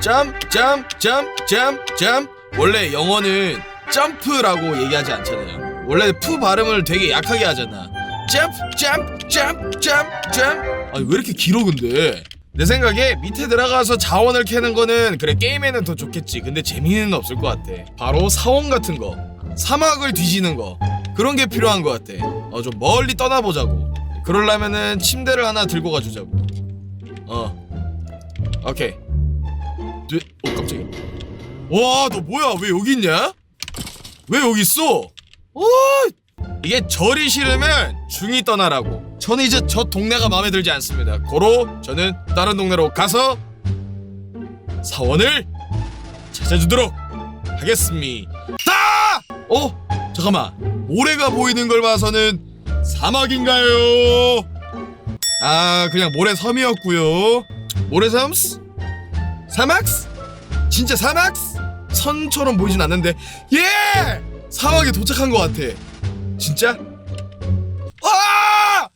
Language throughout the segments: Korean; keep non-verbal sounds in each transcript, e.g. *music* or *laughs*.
점프 원래 영어는 점프라고 얘기하지 않잖아요. 원래 푸 발음을 되게 약하게 하잖아. 점프 점프 점프 점프 점프 아니 왜 이렇게 길어 근데? 내 생각에 밑에 들어가서 자원을 캐는 거는 그래 게임에는 더 좋겠지. 근데 재미는 없을 것 같아. 바로 사원 같은 거. 사막을 뒤지는 거. 그런 게 필요한 것 같아. 어 좀 멀리 떠나보자고. 그러려면은 침대를 하나 들고 가주자고. 어. 오케이 네? 어 깜짝이야 와너 뭐야 왜 여기 있냐? 왜 여기 있어? 어 이게 절이 싫으면 중이 떠나라고 저는 이제 저 동네가 마음에 들지 않습니다 고로 저는 다른 동네로 가서 사원을 찾아주도록 하겠습니다 어? 잠깐만 모래가 보이는 걸 봐서는 사막인가요? 아 그냥 모래섬이었고요 모래섬스? 사막스? 진짜 사막스? 선처럼 보이진 않는데 예! 사막에 도착한 것 같아 진짜? 아!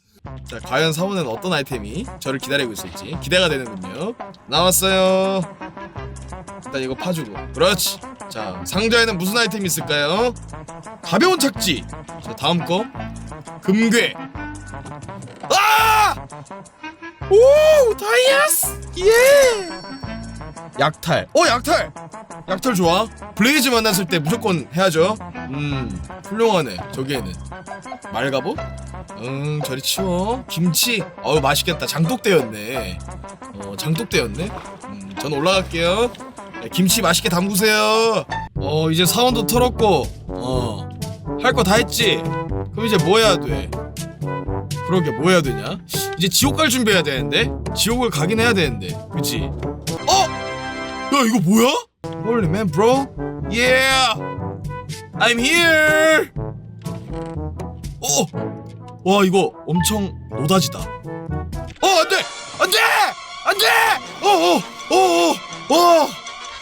자 과연 사원은 어떤 아이템이 저를 기다리고 있을지 기대가 되는군요 나왔어요 일단 이거 파주고 그렇지 자 상자에는 무슨 아이템이 있을까요? 가벼운 착지 자 다음 거 금괴 아! 오 다이아스 예 약탈. 어 약탈! 약탈 좋아? 블레이즈 만났을 때 무조건 해야죠. 음 훌륭하네 저기에는. 말가보? 응 저리 치워. 김치? 어우 맛있겠다. 장독대였네. 어 장독대였네? 음, 전 올라갈게요. 네, 김치 맛있게 담그세요. 어 이제 사원도 털었고. 어 할 거 다 했지? 그럼 이제 뭐 해야 돼? 그러게 뭐 해야 되냐? 이제 지옥 갈 준비해야 되는데? 지옥을 가긴 해야 되는데 그치? 어? 야 이거 뭐야? Holy man bro Yeah I'm here 어! 와 이거 엄청 노다지다 어 안돼! 안돼! 안돼! 어어어어 어 어, 어,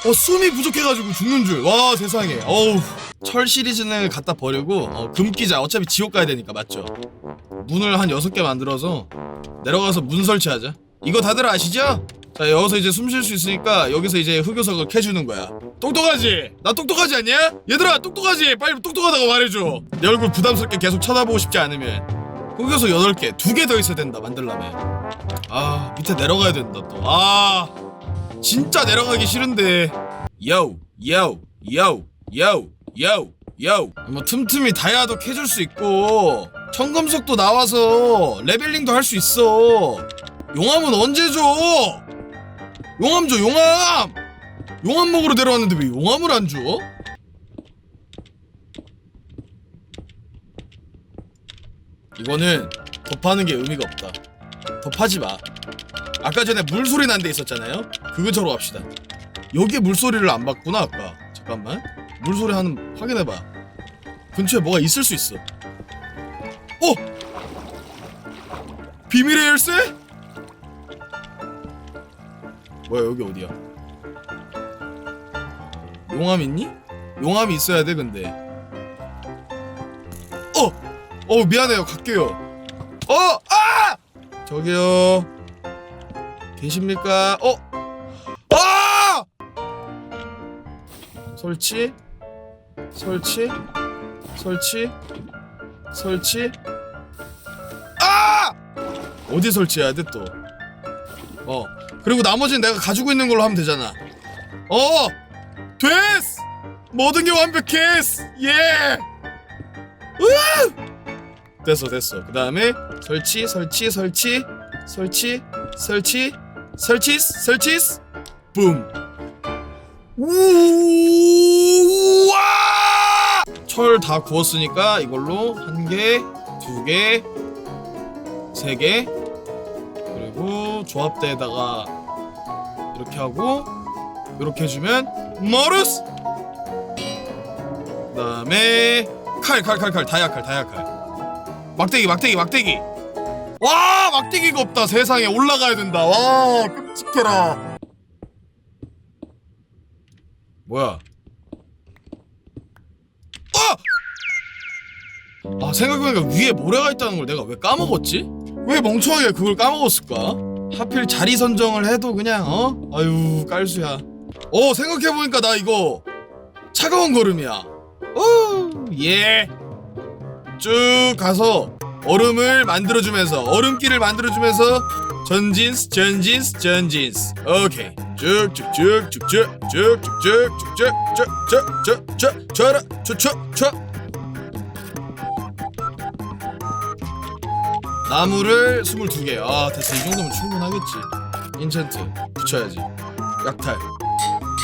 어, 숨이 부족해가지고 죽는 줄 와 세상에 어우 철 시리즈는 갖다 버리고 어, 금기자 어차피 지옥 가야 되니까 맞죠? 문을 한 여섯 개 만들어서 내려가서 문 설치하자 이거 다들 아시죠? 자 여기서 이제 숨 쉴 수 있으니까 여기서 이제 흑요석을 캐주는 거야 똑똑하지? 나 똑똑하지 않냐? 얘들아 똑똑하지? 빨리 똑똑하다고 말해줘 내 얼굴 부담스럽게 계속 쳐다보고 싶지 않으면 흑요석 8개 두개더 있어야 된다 만들려면 아 밑에 내려가야 된다 또아 진짜 내려가기 싫은데 요우 요우 요우 요우 요우 요우 뭐 틈틈이 다이아도 캐줄 수 있고 청금석도 나와서 레벨링도 할 수 있어 용암은 언제 줘? 용암 줘 용암! 용암 먹으러 내려왔는데 왜 용암을 안 줘? 이거는 덮하는 게 의미가 없다. 덮하지 마. 아까 전에 물소리 난 데 있었잖아요? 그거처럼 합시다. 여기 물소리를 안 봤구나 아까 잠깐만. 물소리 하는 확인해봐. 근처에 뭐가 있을 수 있어. 어! 비밀의 열쇠? 뭐야 여기 어디야? 용암 있니? 용암이 있어야 돼 근데 어! 어 미안해요 갈게요 어! 아! 저기요 계십니까? 어? 아! 설치 설치 설치 설치 아! 어디 설치해야 돼 또? 어 그리고 나머지는 내가 가지고 있는 걸로 하면 되잖아 어! 됐어! 모든 게 완벽했어! 예! 으아! 됐어 됐어 그 다음에 설치 설치 설치 설치 설치 설치 설치 붐 우와 철 다 구웠으니까 이걸로 한 개, 두 개, 세 개, 그리고 조합대에다가 이렇게 하고 이렇게 해주면 머루스. 그 다음에 칼, 칼, 칼, 칼, 다이아 칼, 다이아 칼. 막대기, 막대기, 막대기. 와, 막대기가 없다. 세상에 올라가야 된다. 와, 끔찍해라. 뭐야? 아 생각해보니까 위에 모래가 있다는 걸 내가 왜 까먹었지? 왜 멍청하게 그걸 까먹었을까? 하필 자리 선정을 해도 그냥 어? 아유 깔수야 어 생각해보니까 나 이거 차가운 걸음이야 오예쭉 가서 얼음을 만들어주면서 얼음기를 만들어주면서 전진스 전진스 전진스 오케이 쭉쭉쭉쭉쭉쭉쭉쭉쭉쭉쭉쭉쭉쭉쭉 저라 쭉쭉쭉 나무를 22개. 아 됐어 이 정도면 충분하겠지. 인챈트 붙여야지. 약탈.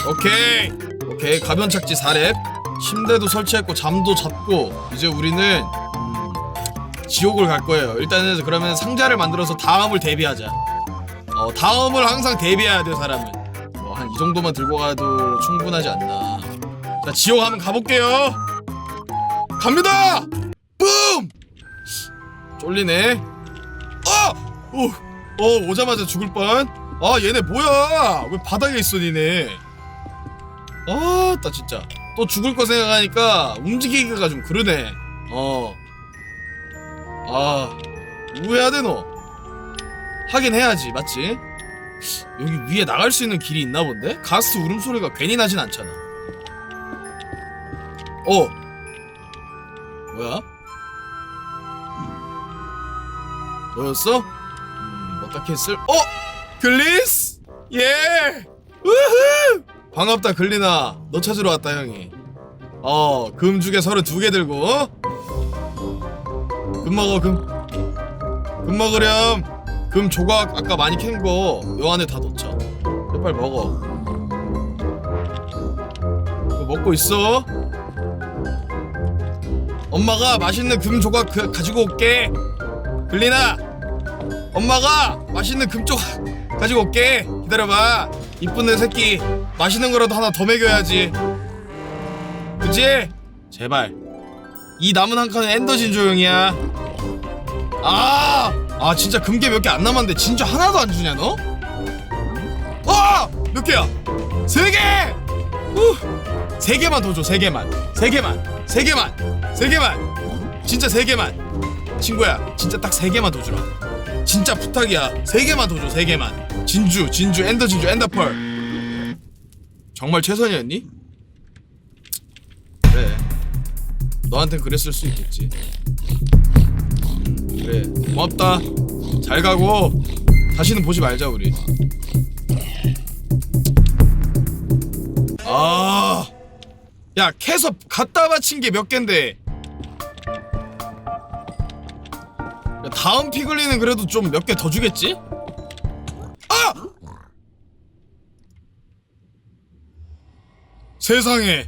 오케이. 오케이. 가변 착지 4렙. 침대도 설치했고 잠도 잤고. 이제 우리는 음, 지옥을 갈 거예요. 일단은 그러면 상자를 만들어서 다음을 대비하자. 어 다음을 항상 대비해야 돼 사람은. 뭐 한 이 정도만 들고 가도 충분하지 않나. 자 지옥 한번 가볼게요. 갑니다! 뿜! 쫄리네 어! 오! 어 오자마자 죽을 뻔. 아 얘네 뭐야? 왜 바닥에 있어 니네? 아 나 진짜 또 죽을 거 생각하니까 움직이기가 좀 그러네. 어. 아 뭐해야 되노? 하긴 해야지 맞지? 여기 위에 나갈 수 있는 길이 있나 본데? 가스 울음소리가 괜히 나진 않잖아. 어. 뭐야? 너였어? 음, 어떻게 쓸? 어? 글리스? 예! 우후! 반갑다 글리나 너 찾으러 왔다 형이 어 금주개 서른 두 개 들고 어? 금 먹어 금. 금 먹으렴 금 조각 아까 많이 캔거 요 안에 다 넣자 빨리 먹어 그거 먹고 있어 엄마가 맛있는 금 조각 그, 가지고 올게 글리나 엄마가 맛있는 금쪽 *laughs* 가지고 올게 기다려봐 이쁜 내 새끼 맛있는 거라도 하나 더 먹여야지 그치? 제발 이 남은 한 칸은 엔더진 조용이야 아! 아 진짜 금괴 몇 개 안 남았는데 진짜 하나도 안 주냐 너? 어! 몇 개야? 세 개! 우! 세 개만 더 줘, 세 개만. 세 개만. 세 개만. 세 개만. 진짜 세 개만. 친구야, 진짜 딱 세 개만 더 주라. 진짜 부탁이야. 세 개만 더 줘, 세 개만. 진주, 진주, 엔더 진주, 엔더 펄. 정말 최선이었니? 그래. 너한텐 그랬을 수 있겠지. 음, 그래. 고맙다. 잘 가고 다시는 보지 말자 우리. 아, 야 캐서 갖다 바친 게 몇 갠데. 야, 다음 피글리는 그래도 좀 몇 개 더 주겠지? 아! 세상에